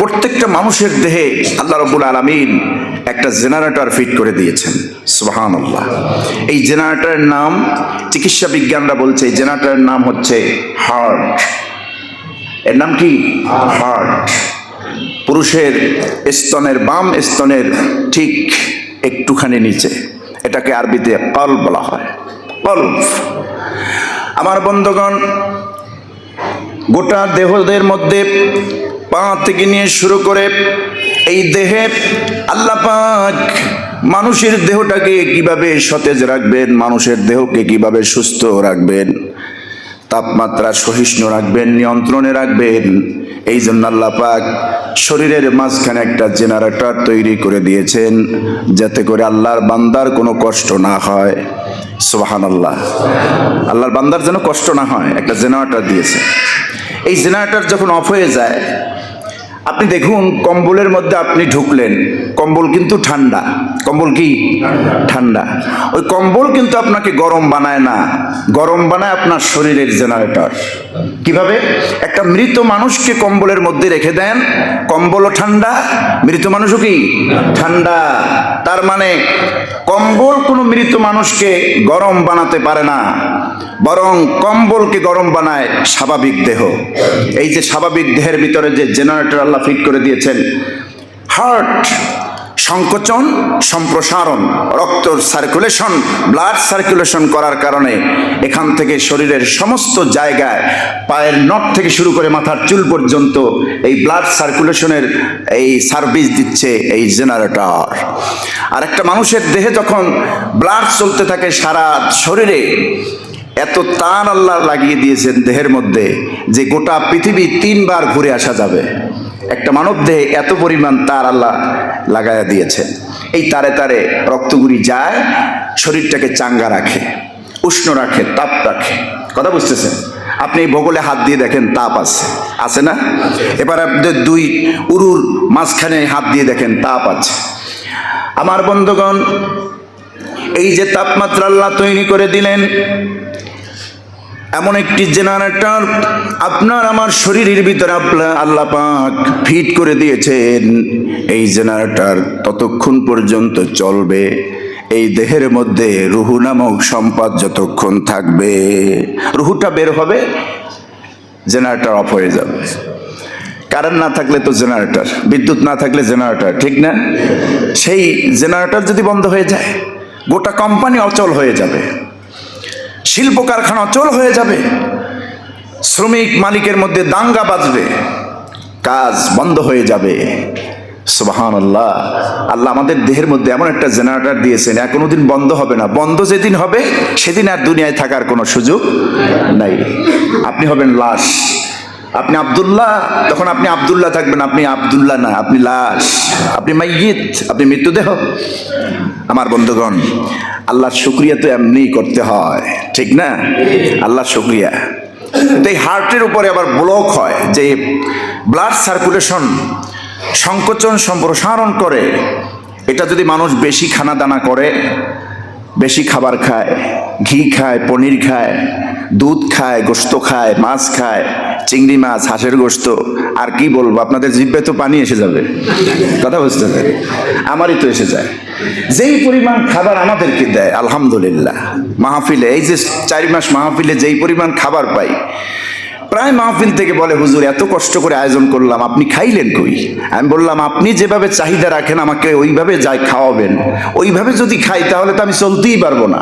প্রত্যেকটা মানুষের দেহে আল্লাহ রবুল আলমিন একটা জেনারেটর ফিট করে দিয়েছেন। সুবাহান আল্লাহ এই জেনারেটরের নাম চিকিৎসা বিজ্ঞানরা বলছে, এই জেনারেটরের নাম হচ্ছে হার্ট। এর নাম কি? হার্ট। পুরুষের স্তনের বাম স্তনের ঠিক একটুখানি নিচে, এটাকে আরবিতে কল বলা হয়। কল্প আমার বন্ধুগণ গোটা দেহদের মধ্যে পা থেকে নিয়ে শুরু করে এই দেহে আল্লাহ পাক মানুষের দেহটাকে কীভাবে সতেজ রাখবেন, মানুষের দেহকে কীভাবে সুস্থ রাখবেন, তাপমাত্রা সহিষ্ণু রাখবেন, নিয়ন্ত্রণে রাখবেন এই জন্য আল্লাহ পাক শরীরের মাঝখানে একটা জেনারেটর তৈরি করে দিয়েছেন, যাতে করে আল্লাহর বান্দার কোনো কষ্ট না হয়। সুবাহান আল্লাহ আল্লাহর বান্দার যেন কষ্ট না হয়, একটা জেনারেটর দিয়েছে। এই জেনারেটর যখন অফ হয়ে যায়, আপনি দেখুন কম্বলের মধ্যে আপনি ঢুকলেন, কম্বল কিন্তু ঠান্ডা। কম্বল কি? ঠান্ডা। ওই কম্বল কিন্তু আপনাকে গরম বানায় না। গরম বানায় আপনার শরীরের জেনারেটর কীভাবে? একটা মৃত মানুষকে কম্বলের মধ্যে রেখে দেন। কম্বলও ঠান্ডা। মৃত মানুষও কি? ঠান্ডা। তার মানে কম্বল কোনো মৃত মানুষকে গরম বানাতে পারে না। বরং কম্বলকে গরম বানায় স্বাভাবিক দেহ। এই যে স্বাভাবিক দেহের ভিতরে যে জেনারেটর আল্লাহ ফিট করে দিয়েছেন হার্ট সংকোচন, সম্প্রসারণ রক্ত সার্কুলেশন ব্লাড সার্কুলেশন করার কারণে এখান থেকে শরীরের সমস্ত জায়গায় পায়ের নখ থেকে শুরু করে মাথার চুল পর্যন্ত এই ব্লাড সার্কুলেশনের এই সার্ভিস দিচ্ছে এই জেনারেটর আর একটা মানুষের দেহে যখন ব্লাড চলতে থাকে সারা শরীরে, এত তার আল্লাহ লাগিয়ে দিয়েছেন দেহের মধ্যে যে গোটা পৃথিবী তিনবার ঘুরে আসা যাবে। একটা মানব দেহে এত পরিমাণ তার আল্লাহ লাগাইয়া দিয়েছেন। এই তারে তারে রক্তগুড়ি যায়, শরীরটাকে চাঙ্গা রাখে, উষ্ণ রাখে, তাপ রাখে। কথা বুঝতেছেন? আপনি এই বগলে হাত দিয়ে দেখেন, তাপ আছে। আছে না? এবার আপনাদের দুই উরুর মাঝখানে হাত দিয়ে দেখেন, তাপ আছে। আমার বন্ধুগণ, এই যে তাপমাত্রা আল্লাহ তৈরি করে দিলেন এমন একটি জেনারেটর আপনার আমার শরীরের ভিতরে আল্লাহ পাক ফিট করে দিয়েছেন। এই জেনারেটর ততক্ষণ পর্যন্ত চলবে। এই দেহের মধ্যে রুহু নামক সম্পদ যতক্ষণ থাকবে, রুহুটা বের হবে, জেনারেটর অফ হয়ে যাবে। কারেন্ট না থাকলে তো জেনারেটর, বিদ্যুৎ না থাকলে জেনারেটর, ঠিক না? সেই জেনারেটর যদি বন্ধ হয়ে যায়, গোটা কোম্পানি অচল হয়ে যাবে। শিল্প কারখানা অচল হয়ে যাবে। শ্রমিক মালিকের মধ্যে দাঙ্গা বাজবে। কাজ বন্ধ হয়ে যাবে। সুবাহান আল্লাহ আল্লাহ আমাদের দেহের মধ্যে এমন একটা জেনারেটর দিয়েছেন, আর কোনোদিন বন্ধ হবে না। বন্ধ যেদিন হবে, সেদিন আর দুনিয়ায় থাকার কোনো সুযোগ নাই। আপনি হবেন লাশ। আপনি আব্দুল্লাহ, তখন আপনি আব্দুল্লাহ থাকবেন, আপনি আবদুল্লাহ না, আপনি লাশ। আপনি মাইয়িত আপনি মৃত্যুদেহ আমার বন্ধুগণ, আল্লাহর শুক্রিয়া তো এমনিই করতে হয়, ঠিক না? আল্লাহর শুক্রিয়া। এই হার্টের উপরে আবার ব্লক হয়, যে ব্লাড সার্কুলেশন সংকোচন সম্প্রসারণ করে। এটা যদি মানুষ বেশি খানা দানা করে, বেশি খাবার খায়, ঘি খায়, পনির খায় দুধ খায় গোস্ত খায়, মাছ খায়, চিংড়ি মাছ, হাঁসের গোস্ত আর কি বলব, আপনাদের জিব্বে তো পানি এসে যাবে। কথা বুঝতে পারি? আমারই তো এসে যায়। যেই পরিমাণ খাবার আমাদেরকে দেয়, আলহামদুলিল্লাহ। মাহফিলে, এই যে চারি মাস মাহফিলে যেই পরিমাণ খাবার পাই, প্রায় মাহফিল থেকে বলে, হুজুর, এত কষ্ট করে আয়োজন করলাম, আপনি খাইলেন কই? আমি বললাম, আপনি যেভাবে চাহিদা রাখেন, আমাকে ওইভাবে যাই খাওয়াবেন। ওইভাবে যদি খাই, তাহলে তো আমি চলতেই পারব না।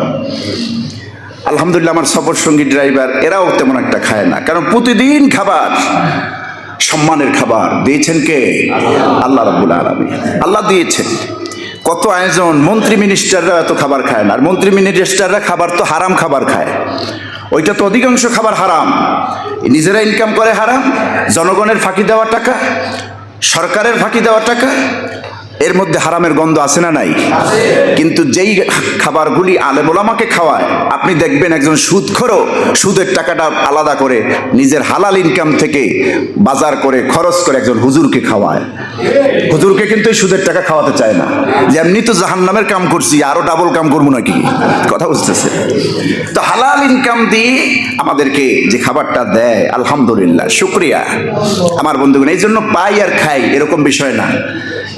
আলহামদুলিল্লাহ আমার সফর সঙ্গী ড্রাইভার, এরাও তেমন একটা খায় না। কারণ প্রতিদিন খাবার, সম্মানের খাবার। দিয়েছেন কে? আল্লাহ রাবুল আলমী আল্লাহ দিয়েছেন। কত আয়োজন, মন্ত্রী মিনিস্টাররা এত খাবার খায় না। আর মন্ত্রী মিনিস্টাররা খাবার তো হারাম খাবার খায়। ওইটা তো অধিকাংশ খাবার হারাম। নিজেরা ইনকাম করে হারাম, জনগণের ফাঁকি দেওয়া টাকা, সরকারের ফাঁকি দেওয়া টাকা এর মধ্যে হারামের গন্ধ আছে না নাই? কিন্তু যেই খাবারগুলি আলেমোলামাকে খাওয়ায়, আপনি দেখবেন একজন সুদখোরও সুদের টাকাটা আলাদা করে নিজের হালাল ইনকাম থেকে বাজার করে, খরচ করে একজন হুজুরকে খাওয়ায়। হুজুরকে কিন্তু সুদের টাকা খাওয়াতে চায় না। যে এমনি তো জাহান নামের কাম করছি, আরও ডাবল কাম করব নাকি? কথা বুঝতেছে তো হালাল ইনকাম দিয়ে আমাদেরকে যে খাবারটা দেয়, আলহামদুলিল্লাহ, শুক্রিয়া। আমার বন্ধুগণ এই জন্য পাই আর খাই, এরকম বিষয় না।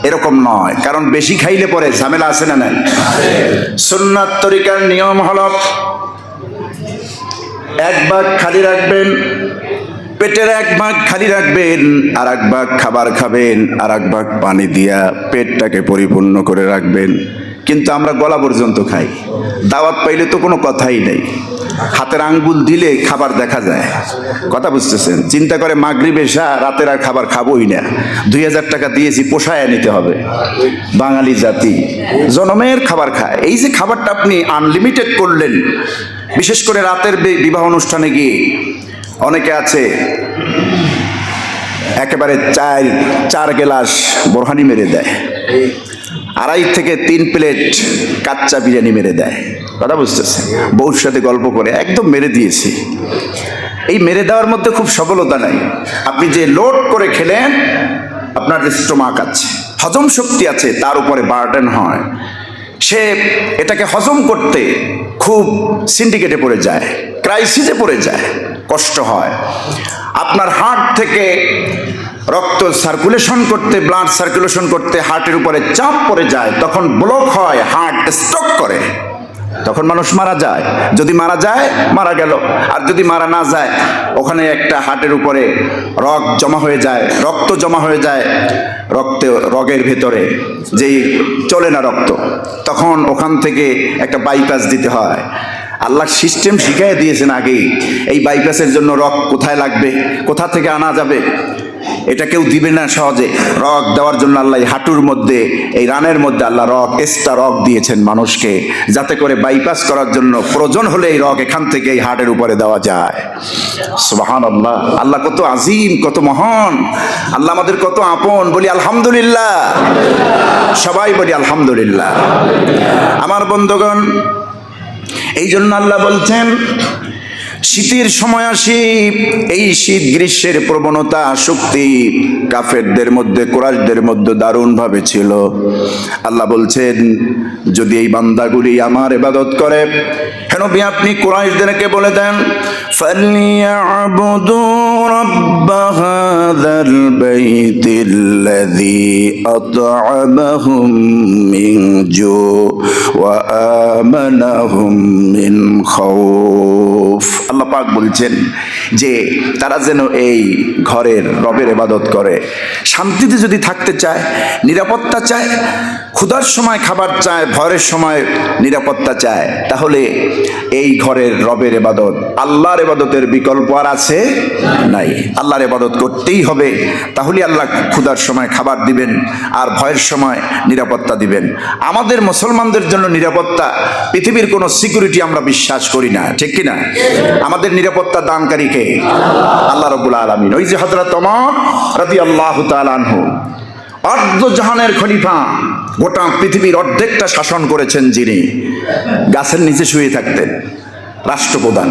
এরকম নয়। কারণ বেশি খাইলে পরে ঝামেলা আছে না নাই? সুন্নাত তরিকার নিয়ম হল, এক ভাগ খালি রাখবেন, পেটের এক ভাগ খালি রাখবেন আর এক ভাগ খাবার খাবেন আর এক ভাগ পানি দিয়া পেটটাকে পরিপূর্ণ করে রাখবেন। কিন্তু আমরা গলা পর্যন্ত খাই। দাওয়াত পাইলে তো কোনো কথাই নেই। হাতের আঙ্গুল দিলে খাবার দেখা যায়। কথা বুঝতেছেন? চিন্তা করে মাগরি বেশা রাতের আর খাবার খাবোই না। দুই হাজার টাকা দিয়েছি, পোষায় নিতে হবে। বাঙালি জাতি জনমের খাবার খায়। এই যে খাবারটা আপনি আনলিমিটেড করলেন, বিশেষ করে রাতের বিবাহ অনুষ্ঠানে গিয়ে। অনেকে আছে, একেবারে চার চার গেলাস বোরহানি মেরে দেয়। আড়াই থেকে তিন প্লেট কাচ্চা বিরিয়ানি মেরে দেয়। কথা বুঝতেছে বউর সাথে গল্প করে একদম মেরে দিয়েছি। এই মেরে দেওয়ার মধ্যে খুব সফলতা নাই। আপনি যে লোড করে খেলেন, আপনার স্টোমাক আছে, হজম শক্তি আছে, তার উপরে বার্ডেন হয়। সে এটাকে হজম করতে খুব সিন্ডিকেটে পড়ে যায়, ক্রাইসিসে পড়ে যায়, কষ্ট হয়। আপনার হার্ট থেকে রক্ত সার্কুলেশন করতে ব্লাড সার্কুলেশন করতে হার্টের উপরে চাপ পড়ে যায়, তখন ব্লক হয় হার্ট স্ট্রোক করে। তখন মানুষ মারা যায়। যদি মারা যায়, মারা গেল। আর যদি মারা না যায়, ওখানে একটা হার্টের উপরে রক জমা হয়ে যায়, রক্ত জমা হয়ে যায়, রক্তে, রগের ভেতরে, যেই চলে না রক্ত, তখন ওখান থেকে একটা বাইপাস দিতে হয়। আল্লাহ সিস্টেম শিখাই দিয়েছেন আগেই, এই বাইপাসের জন্য রক কোথায় লাগবে, কোথা থেকে আনা যাবে? এটা কেউ দিবে না সহজে। রক দেওয়ার জন্য আল্লাহ হাঁটুর মধ্যে, এই রানের মধ্যে আল্লাহ রক এক্সট্রা রক দিয়েছেন মানুষকে, যাতে করে বাইপাস করার জন্য প্রয়োজন হলে এই রক এখান থেকে এই হাটের উপরে দেওয়া যায়। সুবাহান আল্লাহ আল্লাহ কত আজিম, কত মহান। আল্লাহ আমাদের কত আপন। বলি, আলহামদুলিল্লাহ। সবাই বলি, আলহামদুলিল্লাহ। আমার বন্ধুগণ এই জন্য আল্লাহ বলছেন শীতের সময় আসি এই শীত গ্রীষ্মের প্রবণতা শক্তি কাফেরদের মধ্যে কোরআশদের মধ্যে দারুণভাবে ছিল আল্লাহ বলছেন যদি এই বান্দাগুলি আমার ইবাদত করে হেন আপনি কোরআশদেরকে বলে দেন فَلْيَعْبُدُوا رَبَّ هَذَا الْبَيْتِ الَّذِي أَطْعَمَهُم مِّن جُوعٍ وَآمَنَهُم مِّنْ خوف আল্লাহ পাক বলছেন যে তারা যেন এই ঘরের রবের এবাদত করে। শান্তিতে যদি থাকতে চায়, নিরাপত্তা চায়, ক্ষুধার সময় খাবার চায় ভয়ের সময় নিরাপত্তা চায়, তাহলে এই ঘরের রবের এবাদত আল্লাহর এবাদতের বিকল্প আর আছে নাই। আল্লাহর এবাদত করতেই হবে, তাহলে আল্লাহ ক্ষুধার সময় খাবার দিবেন আর ভয়ের সময় নিরাপত্তা দিবেন। আমাদের মুসলমানদের জন্য নিরাপত্তা, পৃথিবীর কোনো সিকিউরিটি আমরা বিশ্বাস করি না, ঠিক কিনা? আমাদের নিরাপত্তা দানকারীকে আল্লাহ রবুল আলমিন। ওই যে হজরত আল্লাহ তালানহু অর্ধ জাহানের খলিফা, গোটা পৃথিবীর অর্ধেকটা শাসন করেছেন যিনি। গাছের নিচে শুয়ে থাকতেন, রাষ্ট্রপ্রধান।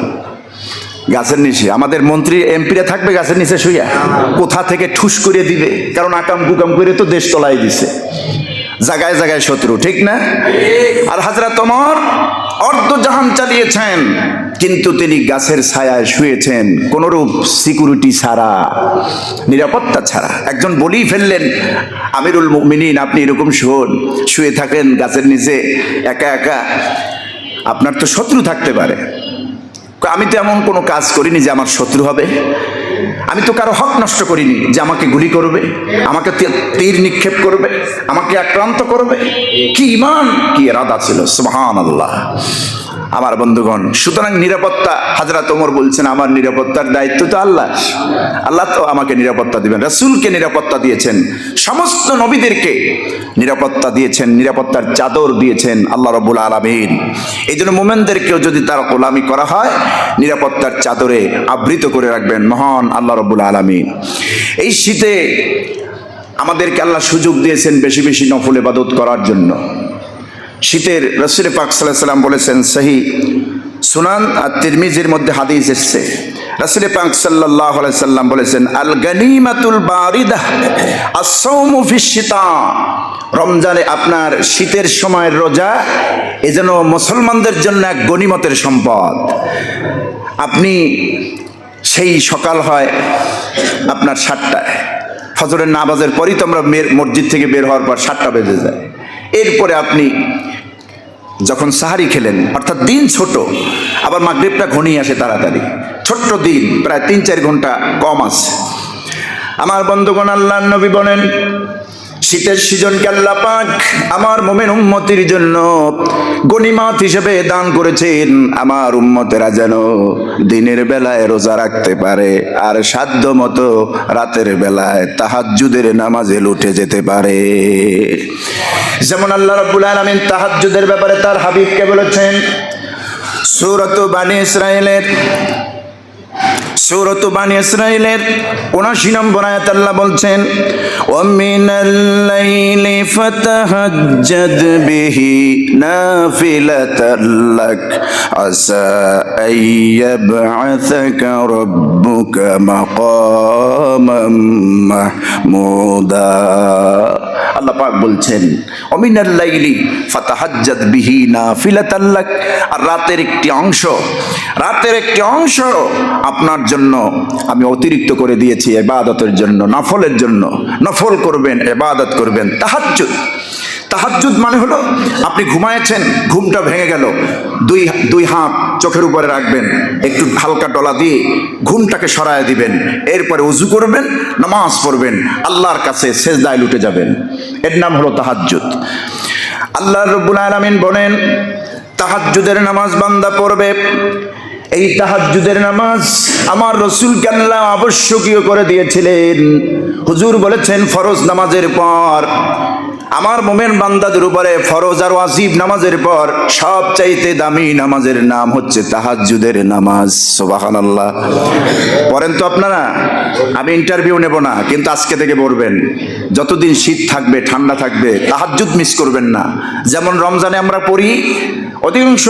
গাছের নিচে, আমাদের মন্ত্রী, এমপিরা থাকবে গাছের নিচে শুয়ে কোথা থেকে ঠুস করে দিবে? কারণ আকাম কুকাম করে তো দেশ তলায় দিছে। জায়গায় জায়গায় শত্রু, ঠিক না? আর হাজরা তোমার অর্ধ জাহান চালিয়েছেন, কিন্তু তিনি গাছের ছায়ায় শুয়েছেন কোনরূপ সিকিউরিটি ছাড়া, নিরাপত্তা ছাড়া। একজন বলেই ফেললেন, আমিরুল মিনিন আপনি এরকম শোন, শুয়ে থাকেন গাছের নিচে, একা একা। আপনার তো শত্রু থাকতে পারে। আমি তো এমন কোনো কাজ করিনি যে আমার শত্রু হবে। আমি তো কারও হক নষ্ট করিনি যে আমাকে গুলি করবে, আমাকে তীর নিক্ষেপ করবে, আমাকে আক্রান্ত করবে। কি ইমান, কি এরাদা ছিল সুহান আল্লাহ আমার বন্ধুগণ, সুতরাং নিরাপত্তা হাজরা তোমর বলছেন, আমার নিরাপত্তার দায়িত্ব তো আল্লাহ। আল্লাহ তো আমাকে নিরাপত্তা দিবেন, রাসূলকে নিরাপত্তা দিয়েছেন, সমস্ত নবীদেরকে নিরাপত্তা দিয়েছেন, নিরাপত্তার চাদর দিয়েছেন আল্লাহ রবুল আলমিন। এই জন্য মোমেনদেরকেও যদি তার গোলামি করা হয়, নিরাপত্তার চাদরে আবৃত করে রাখবেন মহান আল্লাহ রবুল আলমিন। এই শীতে আমাদেরকে আল্লাহ সুযোগ দিয়েছেন বেশি বেশি নফল ইবাদত করার জন্য। শীতের রসুল পাক সাল্লাহ সাল্লাম বলেছেন সহি সুনান আর তিরমিজির মধ্যে হাদিস এসছে। রসুল পাক সাল্লাহ সাল্লাম বলেছেন, আল গনিমাতুল রমজানে আপনার শীতের সময়ের রোজা এ যেন মুসলমানদের জন্য এক গনিমতের সম্পদ। আপনি সেই সকাল হয় আপনার সাতটায়। ফজরের নামাজের পরই তো আমরা মসজিদ থেকে বের হওয়ার পর সাতটা বেজে যায়। এরপরে আপনি যখন সাহারি খেলেন, অর্থাৎ দিন ছোট, আবার মাগরিবটা ঘনিয়ে আসে তাড়াতাড়ি। ছোট্ট দিন, প্রায় তিন চার ঘণ্টা কম আছে। আমার বন্ধুগণ আল্লাহ নবী বলেন, শীতের সিজনকে আল্লাহ পাক আমার মোমেন উম্মতির জন্য গনিমাত হিসেবে দান করেছেন। আমার উম্মতেরা যেন দিনের বেলায় রোজা রাখতে পারে, আর সাধ্য মতো রাতের বেলায় তাহাজ্জুদের নামাজে লুটে যেতে পারে। যেমন আল্লাহ রব্বুল আলামিন তাহাজ্জুদের ব্যাপারে তার হাবিবকে বলেছেন, সূরত বানি ইসরাইলের সূরত বানি ইসরাইলের 79 নম্বর আয়াত আল্লাহ বলছেন, ওয়া মিনাল লাইলি ফাতাহাজ্জাদ বিহি নাফিলাতাল লাক, আসা আইয়াবআসাকা রাব্বুকা মাকামাম মাহমুদা। আল্লাহ পাক বলছেন, অমিনাল লাইলি ফাতাহাজ্জাদ বিহি নাফিলাতাল লাক। আর রাতের একটি অংশ, রাতের একটি অংশ আপনার জন্য আমি অতিরিক্ত করে দিয়েছি, এবাদতের জন্য, নফলের জন্য। নফল করবেন, এবাদত করবেন, তাহাজ্জুদ। তাহাজ্জুদ মানে হলো আপনি ঘুমায়েছেন ঘুমটা ভেঙে গেল। দুই দুই হাত চোখের উপরে রাখবেন, একটু হালকা ডলা দিয়ে ঘুমটাকে সরায় দিবেন। এরপরে উজু করবেন, নামাজ পড়বেন, আল্লাহর কাছে সেজদায় লুটে যাবেন। এর নাম হলো তাহাজ্জুদ। আল্লাহ রব্বুল আলামিন বলেন, তাহাজ্জুদের নামাজ বান্দা পড়বে। এই তাহাজ্জুদের নামাজ আমার রসুল আল্লাহ আবশ্যকীয় করে দিয়েছিলেন। হুজুর বলেছেন, ফরজ নামাজের পর আমার মোমেন বান্দাদের উপরে ফরজ আর ওয়াজিব নামাজের পর সব চাইতে দামি নামাজের নাম হচ্ছে তাহাজ্জুদের নামাজ সোবাহান আল্লাহ পড়েন তো আপনারা? আমি ইন্টারভিউ নেব না কিন্তু আজকে থেকে পড়বেন। যতদিন শীত থাকবে ঠান্ডা থাকবে তাহাজ্জুদ মিস করবেন না। যেমন রমজানে আমরা পড়ি অধিকাংশ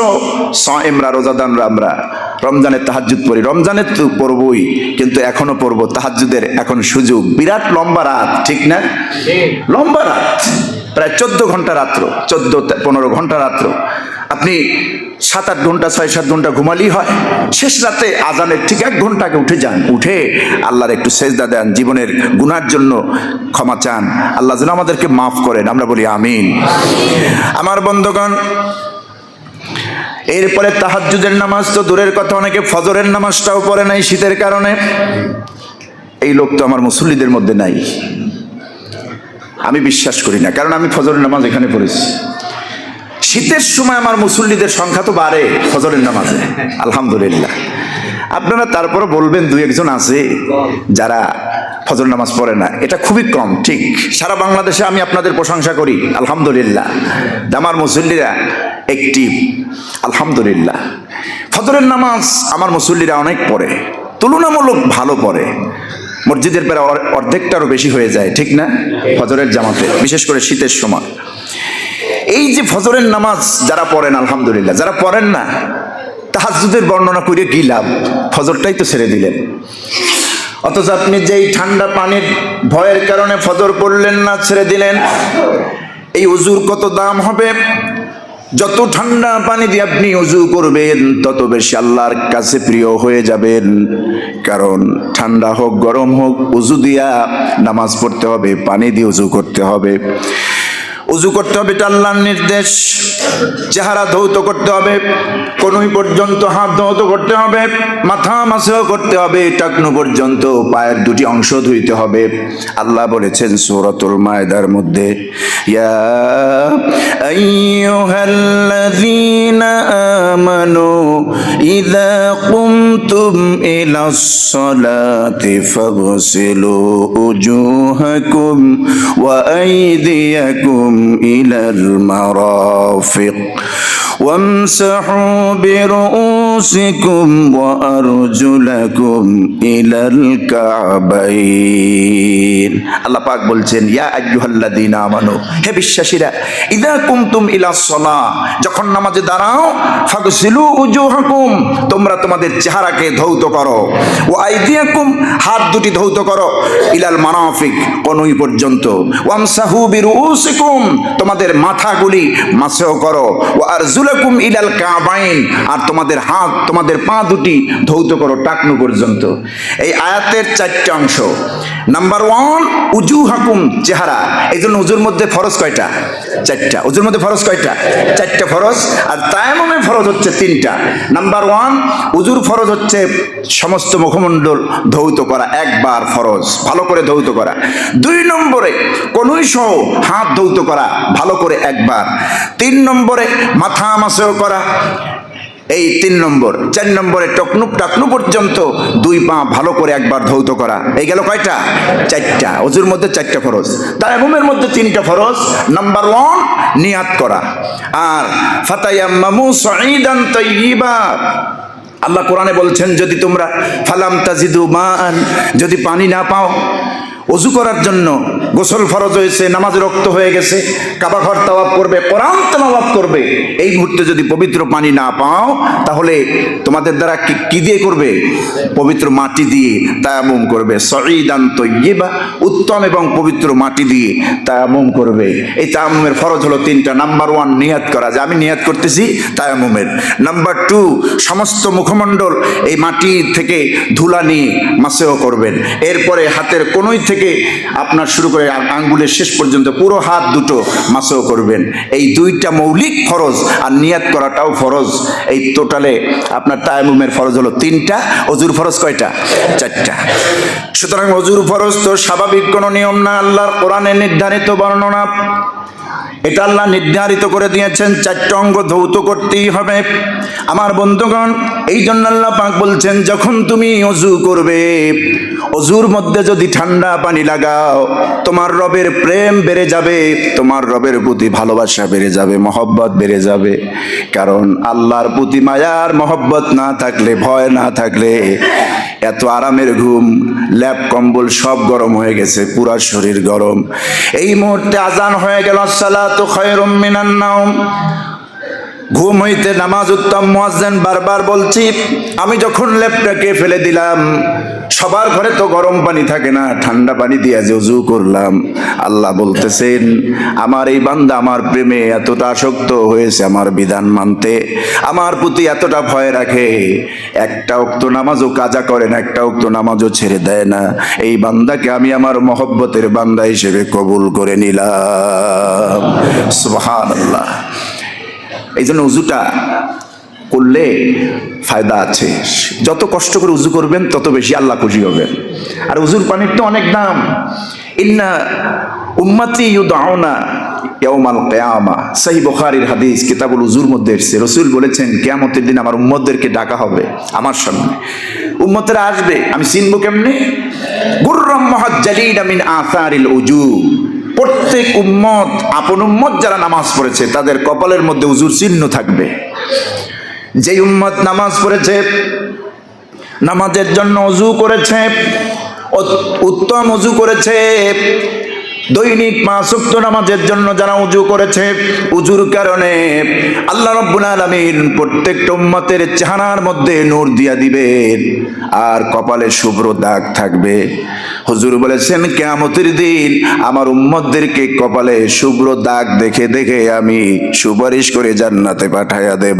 এমরা রোজাদানরা আমরা রমজানের তাহাজ্জুদ পড়ি। রমজানের তো পড়বই কিন্তু এখনও পড়ব। তাহাজ্জুদের এখন সুযোগ। বিরাট লম্বা রাত ঠিক না? লম্বা রাত। প্রায় চোদ্দ ঘণ্টা রাত্র, চোদ্দ, পনেরো ঘণ্টা রাত্র। আপনি সাত আট ঘণ্টা, ছয় সাত ঘণ্টা ঘুমালেই হয়। শেষ রাতে আজানের ঠিক এক ঘন্টাকে উঠে যান। উঠে আল্লাহর একটু সেজদা দেন, জীবনের গুনার জন্য ক্ষমা চান। আল্লাহ যেন আমাদেরকে মাফ করেন। আমরা বলি আমিন। আমার বন্ধুগণ, এরপরে তাহাজ্জুদের নামাজ তো দূরের কথা, অনেকে ফজরের নামাজটাও পড়ে নাই শীতের কারণে। এই লোক তো আমার মুসল্লিদের মধ্যে নাই। আমি বিশ্বাস করি না, কারণ আমি ফজরের নামাজ এখানে পড়েছি। শীতের সময় আমার মুসল্লিদের সংখ্যা তো বাড়ে ফজরের নামাজে, আলহামদুলিল্লাহ। আপনারা তারপরে বলবেন, দুই একজন আছে যারা ফজর নামাজ পড়ে না, এটা খুবই কম, ঠিক। সারা বাংলাদেশে আমি আপনাদের প্রশংসা করি, আলহামদুলিল্লাহ। আমার মুসল্লিরা একটি, আলহামদুলিল্লাহ। ফজরের নামাজ আমার মুসল্লিরা অনেক পড়ে, তুলনামূলক ভালো পড়ে। মসজিদের প্রায় অর্ধেকটারও বেশি হয়ে যায়, ঠিক না? ফজরের জামাতে, বিশেষ করে শীতের সময়। এই যে ফজরের নামাজ যারা পড়েন, আলহামদুলিল্লাহ, যারা পড়েন না তাহাজুদের বর্ণনা করে কি লাভ? ফজরটাই তো ছেড়ে দিলেন। অথচ আপনি যেই ঠান্ডা পানির ভয়ের কারণে ফজর পড়লেন না, ছেড়ে দিলেন, এই উজুর কত দাম হবে? যত ঠান্ডা পানি দিয়ে আপনি উজু করবেন, তত বেশি আল্লাহর কাছে প্রিয় হয়ে যাবেন। কারণ ঠান্ডা হোক, গরম হোক, উজু দিয়া নামাজ পড়তে হবে, পানি দিয়ে উজু করতে হবে। উজু করতে হবে এটা আল্লাহর নির্দেশ। চেহারা ধৌত করতে হবে। কনুই পর্যন্ত হাত ধৌত করতে হবে। মাথা মাসেও করতে হবে। টাকনু পর্যন্ত পায়ের দুটি অংশ ধুইতে হবে। আল্লাহ বলেছেন সূরাতুল মায়দার মধ্যে, ইয়া আইয়ুহাল্লাযীনা আমানু ইযা কুমতুম ইলাস সালাতি ফাগসিলু উজুহাকুম ওয়া আইদিয়াকুম إلى المرافق وامسحوا برؤوسكم رؤوسكم وأرجلكم إلى الكعبين আল্লাহ পাক বলছেন ইয়া আইয়ুহাল্লাযীনা আমানু হে বিশ্বাসীরা ইদা কুমতুম ইলা সলাহ যখন নামাজে দাঁড়াও ফাগসিলু উজুহাকুম তোমরা তোমাদের চেহারাকে ধৌত করো ও আইদিয়াকুম হাত দুটি ধৌত করো ইলাল মানাফিক কনুই পর্যন্ত ওয়ামসাহু বিরুউসিকুম তোমাদের মাথাগুলি মাসেও করো ও আরজুলাকুম ইলাল কাবাইন আর তোমাদের হাত তোমাদের পা দুটি ধৌত করো টাকনু পর্যন্ত। এই আয়াতের চারটি অংশ। নাম্বার ওয়ান উজু হাকুম চেহারা। এই জন্য উজুর মধ্যে ফরজ কয়টা? চারটা। উজুর মধ্যে ফরজ কয়টা? চারটা ফরজ। আর তায়ামমে ফরজ হচ্ছে তিনটা। নাম্বার ওয়ান উজুর ফরজ হচ্ছে সমস্ত মুখমণ্ডল ধৌত করা, একবার ফরজ। ভালো করে ধৌত করা। দুই নম্বরে কনুই সহ হাত ধৌত করা, ভালো করে একবার। তিন নম্বরে, মাথা মাসেও করা। এই তিন নম্বর, চার নম্বরে টকনু টাকনু পর্যন্ত দুই পা ভালো করে একবার ধৌত করা। এই গেল কয়টা? চারটা। অজুর মধ্যে চারটা ফরজ। তায়ামুমের মধ্যে তিনটা ফরজ। নাম্বার ওয়ান, নিয়াত করা। আর ফাতায়াম্মামু সাঈদান তাইয়্যিবা আল্লাহ কোরআনে বলছেন, যদি তোমরা ফালাম তাজিদু মান যদি পানি না পাও অজু করার জন্য গোসল ফরজ হয়েছে, নামাজ রক্ত হয়ে গেছে, কাবা ঘর তাওয়াব করবে কোরআন তাওয়াব করবে। এই মুহূর্তে যদি পবিত্র পানি না পাও, তাহলে তোমাদের দ্বারা কি দিয়ে করবে? পবিত্র মাটি দিয়ে তায়ামুম করবে। সঈদান তৈবা উত্তম এবং পবিত্র মাটি দিয়ে তায়ামুম করবে। এই তায়ামুমের ফরজ হলো তিনটা। নাম্বার ওয়ান, নিয়াত করা। যে আমি নিয়াত করতেছি তায়ামুমের নাম্বার টু, সমস্ত মুখমণ্ডল এই মাটি থেকে ধুলা নিয়ে মাসেও করবেন। এরপরে হাতের কোনোই থেকে আপনার শুরু করে আঙ্গুলের শেষ পর্যন্ত পুরো হাত দুটো মাসেও করবেন। এই দুইটা মৌলিক ফরজ আর নিয়াত করাটাও ফরজ। এই টোটালে আপনার তায়ামুমের ফরজ হলো তিনটা, অজুর ফরজ কয়টা? চারটা। সুতরাং অজুর ফরজ তো স্বাভাবিক, কোনো নিয়ম না, আল্লাহর কোরআনে নির্ধারিত বর্ণনা। এটা আল্লাহ নির্ধারিত করে দিয়েছেন, চারটে অঙ্গ ধৌত করতেই হবে। আমার বন্ধুগণ এই জন্য আল্লাহ পাক বলছেন, যখন তুমি অজু করবে অজুর মধ্যে যদি ঠান্ডা পানি লাগাও, তোমার রবের প্রেম বেড়ে যাবে, তোমার রবের প্রতি ভালোবাসা বেড়ে যাবে, মহব্বত বেড়ে যাবে। কারণ আল্লাহর প্রতি মায়ার মহব্বত না থাকলে, ভয় না থাকলে এত আরামের ঘুম ল্যাপ কম্বল সব গরম হয়ে গেছে, পুরা শরীর গরম। এই মুহূর্তে আজান হয়ে গেল, সালাতু খায়রুম মিনান নাওম। ঘুম হইতে নামাজ উত্তম মুয়াজ্জিন বারবার বলছি, আমি যখন লেপটাকে ফেলে দিলাম সবার ঘরে তো গরম পানি থাকে না, ঠান্ডা পানি দিয়ে যে উজু করলাম। আল্লাহ বলতেছেন, আমার এই বান্দা আমার প্রেমে এতটা আসক্ত হয়েছে আমার বিধান মানতে। আমার প্রতি এতটা ভয় রাখে। একটা উক্ত নামাজও কাজা করে না, একটা উক্ত নামাজও ছেড়ে দেয় না। এই বান্দাকে আমি আমার মহব্বতের বান্দা হিসেবে কবুল করে নিলাম। সুবহানাল্লাহ। এই জন্য উজুটা করলে ফায়দা আছে। যত কষ্ট করে উজু করবেন, তত বেশি আল্লাহ খুশি হবেন আর উজুর পানির তো অনেক দাম। ইন্না উম্মাতি ইউদাউনা ইয়াউমাল কিয়ামা। সহিহ বুখারীর হাদিস কিতাবুল উজুর মধ্যে এসেছে। রসুল বলেছেন, কিয়ামতের দিন আমার উম্মতদেরকে ডাকা হবে আমার সামনে। উম্মতেরা আসবে, আমি চিনবো কেমনে? গুররাম মুহাজ্জালিনা মিন আসারিল উজু। প্রত্যেক উম্মত, আপন উম্মত যারা নামাজ পড়েছে, তাদের কপালের মধ্যে উজুর চিহ্ন থাকবে। যেই উম্মত নামাজ পড়েছে নামাজের জন্য অজু করেছে উত্তম অজু করেছে দৈনিক মাসুক্ত নামাজের জন্য যারা উজু করেছে, উজুর কারণে আল্লাহ রব্বুল আলমিন প্রত্যেকটা উম্মতের চেহারার মধ্যে নূর দিয়া দিবেন। আর কপালে শুভ্র দাগ থাকবে। হুজুর বলেছেন, কেয়ামতের দিন আমার উম্মতদেরকে কপালে শুভ্র দাগ দেখে দেখে আমি সুপারিশ করে জান্নাতে পাঠাইয়া দেব।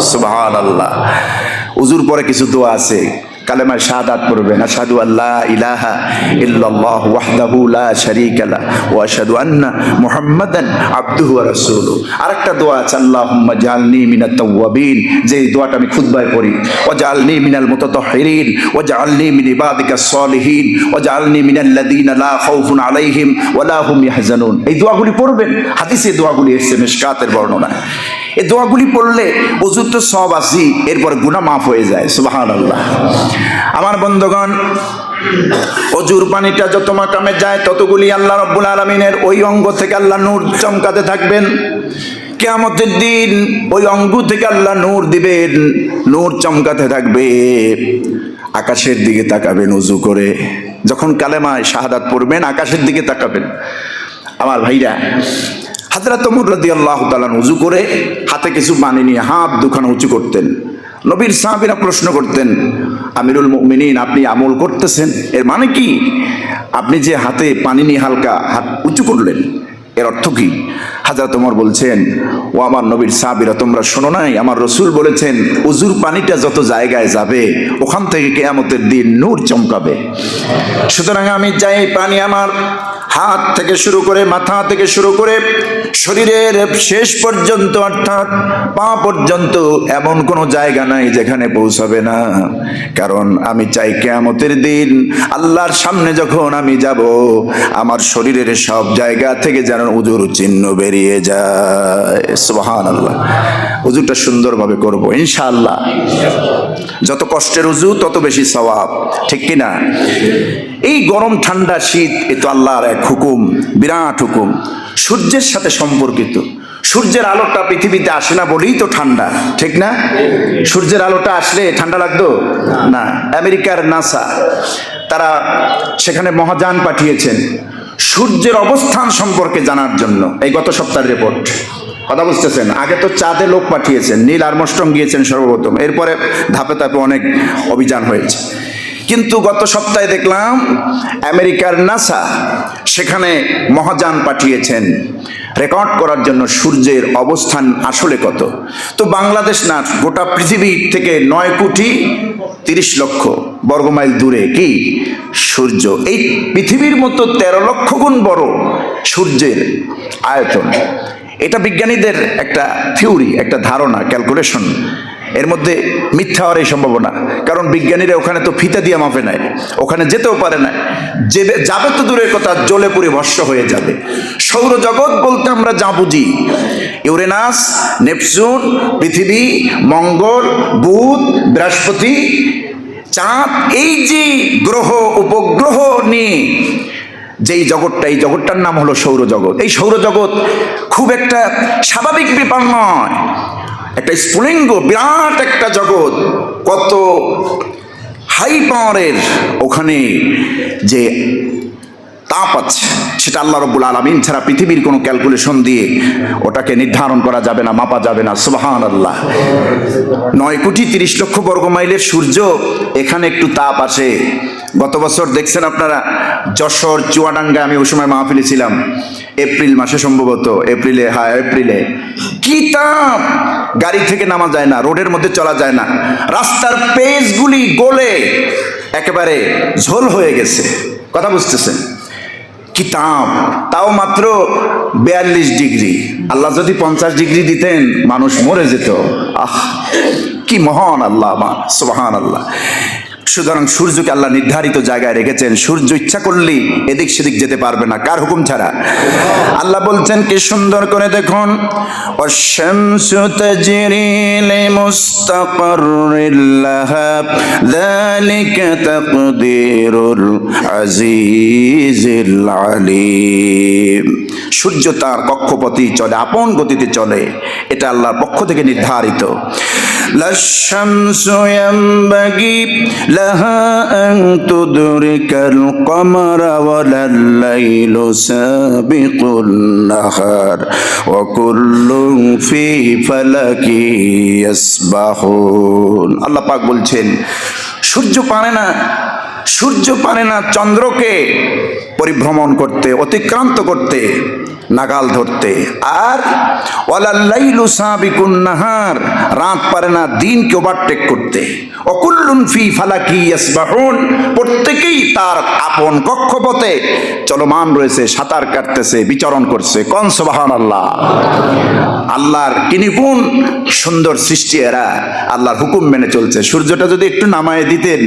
সুবহানাল্লাহ। উজুর পরে কিছু দোয়া আছে। কালেমা শাহাদাত পড়বেন। আশহাদু আল্লাহ ইলাহা ইল্লাল্লাহ ওয়াহদাহু লা শারীকা লা ওয়া আশহাদু আন্না মুহাম্মাদান আবদুহু ওয়া রাসূলুহু। আরেকটা দোয়া আছে, আল্লাহুম্মা জাআলনি মিনাত তাওয়াবিন। যে দোয়াটা আমি খুতবায় পড়ি। ওয়া জাআলনি মিনাল মুতাতাহহিরিন ওয়া জাআলনি মিন ইবাদিকাস সলিহিন ওয়া জাআলনি মিনাল লাযিনা লা খাউফুন আলাইহিম ওয়া লা হুম ইয়াহজানুন। এই দোয়াগুলি পড়বেন, হাদিসে দোয়াগুলি এসেছে মিশকাতের বর্ণনা এই দোয়াগুলি পড়লে অজুর তো সব আসি, এরপর গুনাহ মাফ হয়ে যায়, সুবহানাল্লাহ। আমার বন্ধুগণ, অজুর পানিটা যত মাকামে যায়, ততগুলি আল্লাহ রব্বুল আলমিনের ওই অঙ্গ থেকে আল্লাহ নূর চমকাতে থাকবেন। কেয়ামতের দিন ওই অঙ্গ থেকে আল্লাহ নূর দিবেন, নূর চমকাতে থাকবে। আকাশের দিকে তাকাবেন, উজু করে। যখন কালেমায় শাহাদাত পড়বেন, আকাশের দিকে তাকাবেন। আমার ভাইরা হাজরা তমুর রাদি আল্লাহ তালান উজু করে হাতে কিছু পানি নিয়ে হাত দুখানা উঁচু করতেন। নবীর সাহাবিরা প্রশ্ন করতেন, আমিরুল মিনিন আপনি আমল করতেছেন? এর মানে কি? আপনি যে হাতে পানি নিয়ে হালকা হাত উঁচু করলেন এর অর্থ কি? হাজরা তোমার বলছেন, ও আমার নবীর সাহাবিরা, তোমরা শোনো নাই? আমার রসুল বলেছেন, উজুর পানিটা যত জায়গায় যাবে, ওখান থেকে কেয়ামতের দিন নূর চমকাবে। সুতরাং আমি চাই পানি আমার হাত থেকে শুরু করে মাথা থেকে শুরু করে শরীরের শেষ পর্যন্ত, অর্থাৎ পা পর্যন্ত এমন কোনো জায়গা নাই যেখানে পৌঁছাবে না। কারণ আমি চাই কেয়ামতের দিন আল্লাহর সামনে যখন আমি যাব, আমার শরীরের সব জায়গা থেকে যেন উজুর চিহ্ন বেরিয়ে যায়। সুবহান আল্লাহ উজুরটা সুন্দরভাবে করব, ইনশাআল্লাহ। যত কষ্টের উজু, তত বেশি সওয়াব। ঠিক কিনা এই গরম, ঠান্ডা, শীত, এ তো আল্লাহর এক হুকুম, বিরাট হুকুম। সূর্যের সাথে সম্পর্কিত। সূর্যের আলোটা পৃথিবীতে আসে না বলেই তো ঠান্ডা। ঠিক না? সূর্যের আলোটা আসলে ঠান্ডা লাগতো? না। আমেরিকার নাসা, তারা সেখানে মহাযান পাঠিয়েছেন। সূর্যের অবস্থান সম্পর্কে জানার জন্য এই গত সপ্তাহের রিপোর্ট কথা বুঝতেছেন? আগে তো চাঁদে লোক পাঠিয়েছেন, নীল আর্মস্ট্রং গিয়েছেন সর্বপ্রথম। এরপরে ধাপে ধাপে অনেক অভিযান হয়েছে। কিন্তু গত সপ্তাহে দেখলাম আমেরিকার নাসা সেখানে মহাযান পাঠিয়েছেন। রেকর্ড করার জন্য সূর্যের অবস্থান আসলে কত? তো বাংলাদেশ না, গোটা পৃথিবী থেকে নয় কোটি তিরিশ লক্ষ বর্গমাইল দূরে কি সূর্য? এই পৃথিবীর মতো তেরো লক্ষ গুণ বড় সূর্যের আয়তন। এটা বিজ্ঞানীদের একটা থিওরি, একটা ধারণা, ক্যালকুলেশন। এর মধ্যে মিথ্যা হওয়ার এই সম্ভাবনা। কারণ বিজ্ঞানীরা ওখানে তো ফিতা দিয়ে মাপে নেয় ওখানে যেতেও পারে না যে যাবে তো দূরের কথা, জ্বলে পুড়ে ভস্য হয়ে যাবে। সৌরজগৎ বলতে আমরা যা বুঝি, ইউরেনাস, নেপচুন, পৃথিবী, মঙ্গল, বুধ, বৃহস্পতি, চাঁদ, এই যে গ্রহ, উপগ্রহ নিয়ে যেই জগৎটা, এই জগৎটার নাম হলো সৌরজগৎ। এই সৌরজগৎ খুব একটা স্বাভাবিক ব্যাপার নয়। একটা স্ফুলিঙ্গ বিরাট একটা জগৎ কত হাই পাওয়ারের ওখানে যে তাপ আছে সেটা আল্লাহ রব্বুল আলমিন ছাড়া পৃথিবীর কোনো ক্যালকুলেশন দিয়ে ওটাকে নির্ধারণ করা যাবে না, মাপা যাবে না সুবাহান আল্লাহ নয় কোটি তিরিশ লক্ষ বর্গ মাইলের সূর্য এখানে একটু তাপ আসে। গত বছর দেখছেন আপনারা, যশোর চুয়াডাঙ্গা আমি ওই সময় মাহফিলে ছিলাম। এপ্রিল মাসে সম্ভবত, এপ্রিলে হ্যাঁ এপ্রিলে। কি তাপ! গাড়ি থেকে নামা যায় না, রোডের মধ্যে চলা যায় না। রাস্তার পেজগুলি গলে, একেবারে ঝোল হয়ে গেছে। কথা বুঝতেছেন? কি তাপ তাও মাত্র বিয়াল্লিশ ডিগ্রি। আল্লাহ যদি পঞ্চাশ ডিগ্রি দিতেন, মানুষ মরে যেত। আহ, কি মহান আল্লাহ সুবাহান আল্লাহ সুতরাং সূর্যকে আল্লাহ নির্ধারিত জায়গায় রেখেছেন। সূর্য ইচ্ছা করলেই এদিক সেদিক যেতে পারবে না। কার হুকুম ছাড়া? আল্লাহ বলছেন, কি সুন্দর করে দেখুন। সূর্য তার কক্ষপথে চলে, আপন গতিতে চলে। এটা আল্লাহর পক্ষ থেকে নির্ধারিত। লাশামসু ইয়ামবাগি লাহা আন তুদরিকাল কমারা ওয়ালাল লাইলু সাবিকুন নাহার ওয়া কুল্লুন ফি ফালাকি ইয়াসবাহুন আল্লাহ পাক বলছেন, সূর্য পারে না, সূর্য পারে না, চন্দ্রকে পরিভ্রমণ করতে, অতিক্রান্ত করতে, নাগাল ধরতে। আর ওয়ালাল্লাইলু সাবিকুন নাহার, রাত পারে না দিন দিনকে ওভারটেক করতে। অকুল্লুন ফি ফালাকি ইয়াসবাহুন, প্রত্যেকেই তার আপন কক্ষপথে চলমান রয়েছে, সাঁতার কাটতেছে, বিচরণ করছে, কন সুবহানাল্লাহ। আল্লাহর কি নিপুণ সুন্দর সৃষ্টি এরা, আল্লাহর হুকুম মেনে চলছে। সূর্যটা যদি একটু নামায় দিতেন,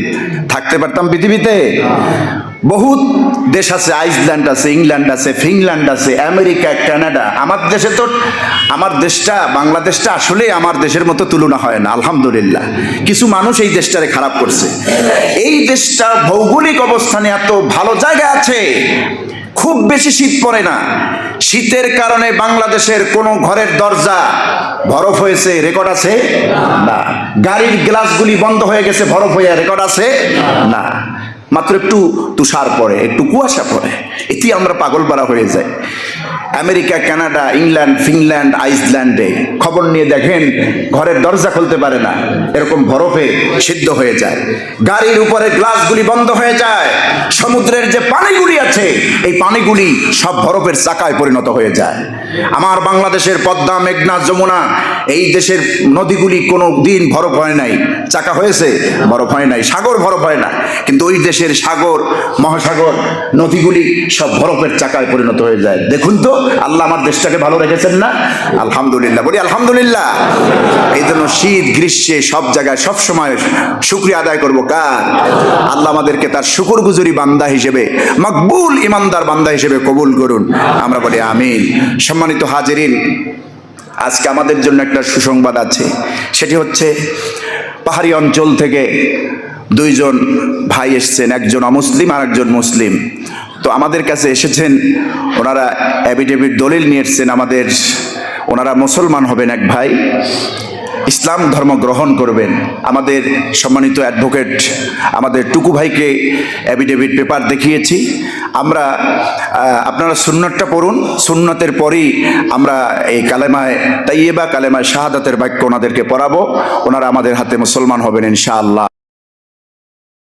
থাকতে পারতাম পৃথিবীতে। বহুত দেশ আছে, আইসল্যান্ড আছে, ইংল্যান্ড আছে, ফিনল্যান্ড আছে, আমেরিকা, কানাডা। আমার দেশে তো আমার দেশটা, বাংলাদেশটা আসলে আমার দেশের মতো তুলনা হয় না, আলহামদুলিল্লাহ। কিছু মানুষ এই দেশটারে খারাপ করছে। এই দেশটা ভৌগোলিক অবস্থানে এত ভালো জায়গা আছে, খুব বেশি শীত পড়ে না। শীতের কারণে বাংলাদেশের কোনো ঘরের দরজা বরফ হয়েছে, রেকর্ড আছে? না। গাড়ির গ্লাসগুলি বন্ধ হয়ে গেছে, বরফ হয়ে রেকর্ড আছে? না। মাত্র একটু তুষার পড়ে একটু কুয়াশা পড়ে এটি আমরা পাগল পারা হয়ে যাই। আমেরিকা, কানাডা, ইংল্যান্ড, ফিনল্যান্ড, আইসল্যান্ডে। খবর নিয়ে দেখেন, ঘরের দরজা খুলতে পারে না। এরকম বরফে সিদ্ধ হয়ে যায়। গাড়ির উপরে গ্লাসগুলি বন্ধ হয়ে যায়। সমুদ্রের যে পানিগুলি আছে, এই পানিগুলি সব বরফের চাকায় পরিণত হয়ে যায়। আমার বাংলাদেশের পদ্মা, মেঘনা, যমুনা, এই দেশের নদীগুলি কোনো দিন বরফ হয় নাই। চাকা হয়েছে, বরফ হয় নাই। সাগর বরফ হয় না। কিন্তু ওই দেশের সাগর, মহাসাগর, নদীগুলি সব বরফের চাকায় পরিণত হয়ে যায়। দেখুন তো আল্লাহ আমার দেশটাকে ভালো রেখেছেন না? আলহামদুলিল্লাহ, বলি আলহামদুলিল্লাহ। এই জন্য শীত, গ্রীষ্মে সব জায়গায়, সব সময় শুক্রিয়া আদায় করব কার? আল্লাহ আমাদেরকে তার শুকুর গুজুরি বান্দা হিসেবে, মকবুল ইমানদার বান্দা হিসেবে কবুল করুন। আমরা বলি আমিন। সম্মানিত হাজিরিন, আজকে আমাদের জন্য একটা সুসংবাদ আছে। সেটি হচ্ছে, পাহাড়ি অঞ্চল থেকে দুইজন ভাই এসছেন, একজন অমুসলিম আর একজন মুসলিম। তো আমাদের কাছে এসেছেন ওনারা অ্যাবিডেভিট দলিল নিয়ে এসছেন আমাদের, ওনারা মুসলমান হবেন এক ভাই। ইসলাম ধর্ম গ্রহণ করবেন। আমাদের সম্মানিত অ্যাডভোকেট আমাদের টুকু ভাইকে অ্যাবিডেভিট পেপার দেখিয়েছি। আমরা আপনারা সুন্নতটা পড়ুন। সুন্নতের পরই আমরা এই কালেমায় তাইয়েবা কালেমায় শাহাদাতের বাক্য ওনাদেরকে পড়াবো। ওনারা আমাদের হাতে মুসলমান হবেন ইনশাআল্লাহ।